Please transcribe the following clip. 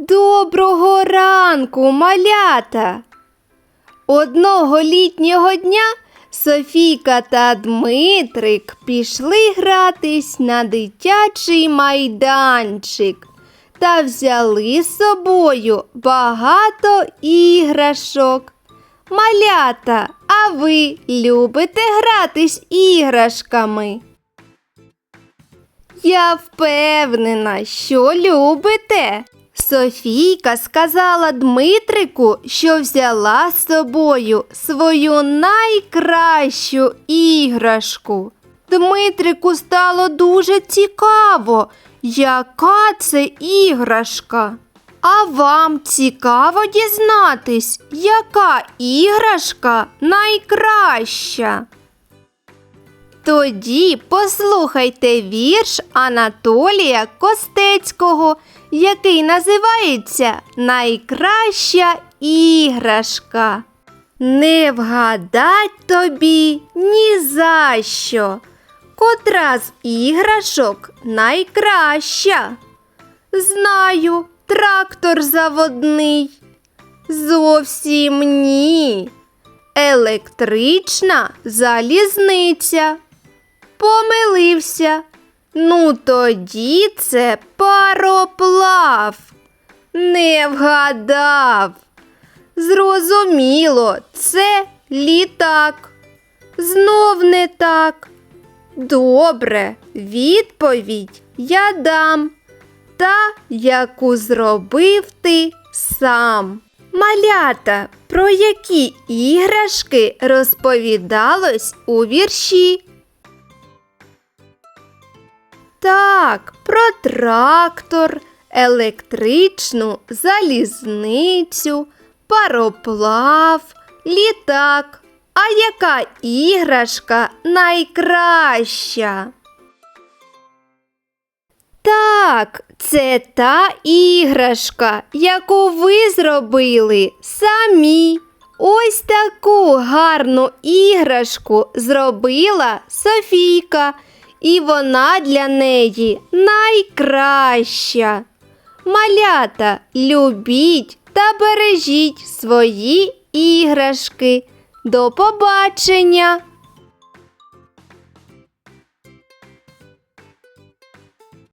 Доброго ранку, малята! Одного літнього дня Софійка та Дмитрик пішли гратись на дитячий майданчик та взяли з собою багато іграшок. Малята, а ви любите гратись іграшками? Я впевнена, що любите. Софійка сказала Дмитрику, що взяла з собою свою найкращу іграшку. Дмитрику стало дуже цікаво, яка це іграшка. А вам цікаво дізнатись, яка іграшка найкраща? Тоді послухайте вірш Анатолія Костецького, який називається Найкраща іграшка. Не вгадать тобі ні за що. Котра з іграшок найкраща? Знаю, трактор заводний. Зовсім ні. Електрична залізниця. Помилився. Ну, тоді це пароплав. Не вгадав. Зрозуміло, це літак. Знов не так. Добре, відповідь я дам. Та, яку зробив ти сам. Малята, про які іграшки розповідалось у вірші? Так, про трактор, електричну залізницю, пароплав, літак. А яка іграшка найкраща? Так, це та іграшка, яку ви зробили самі. Ось таку гарну іграшку зробила Софійка, і вона для неї найкраща. Малята, любіть та бережіть свої іграшки. До побачення!